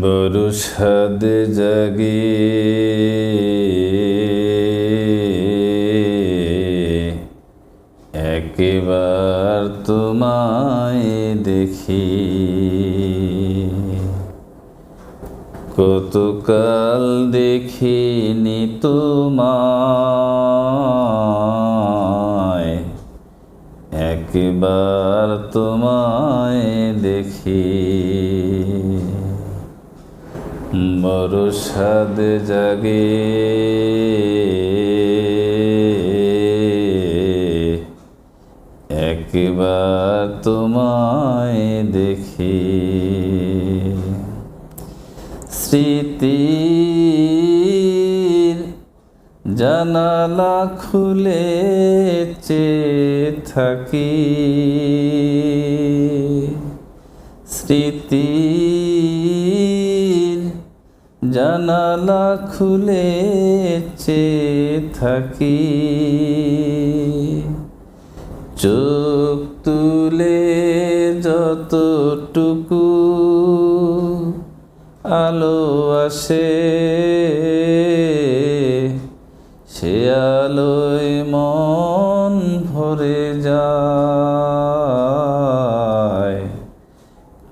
বড় সাদ জাগে একবার তোমায় দেখি কতকাল দেখিনি তোমায় একবার তোমায় দেখি বড় সাদ জাগে। একবার তোমায় দেখি। স্মৃতির জানালা খুলে চে থাকি। স্মৃতির জানালা খুলে চেয়ে থাকি। চোখ তুলে যতটুকু আলো আসে সে আলোয় মন ভরে যায়।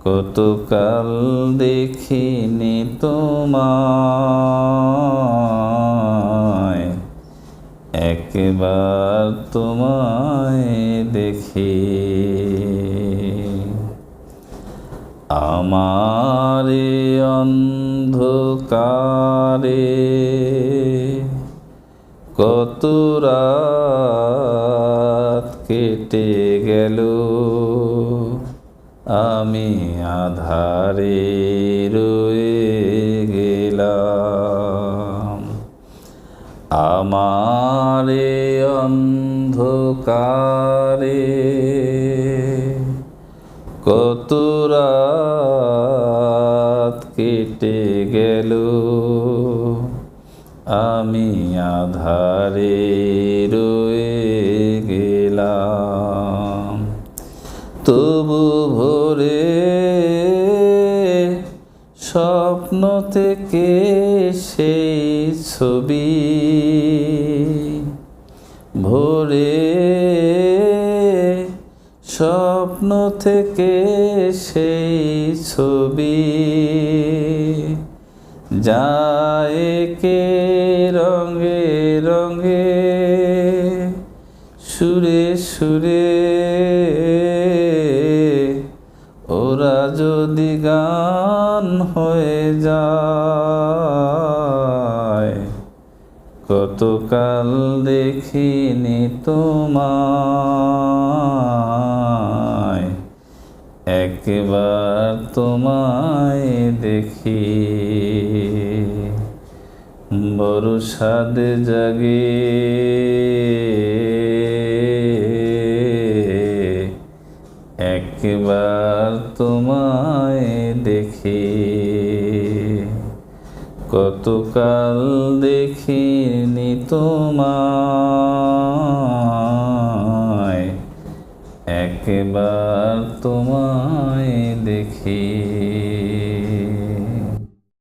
কতকাল দেখিনি তোমায়। একবার তোমায় দেখি। আমার অন্ধকারে কত রাত কেটে গেল। আমি আধারে রয়ে গেলাম। আমারে অন্ধকারে কত রাত কেটে গেল। আমি আধারে রয়ে স্বপ্ন থেকে সেই ছবি ভোরে স্বপ্ন থেকে সেই ছবি যায় কে রঙে রঙে সুরে সুরে ওরা যদি গান হয়ে যায় কতকাল দেখিনি তোমায় একবার তোমায় দেখি। বড় সাদ জাগে। একবার তোমায় দেখি কতকাল দেখিনি তোমায়। একবার তোমায় দেখি।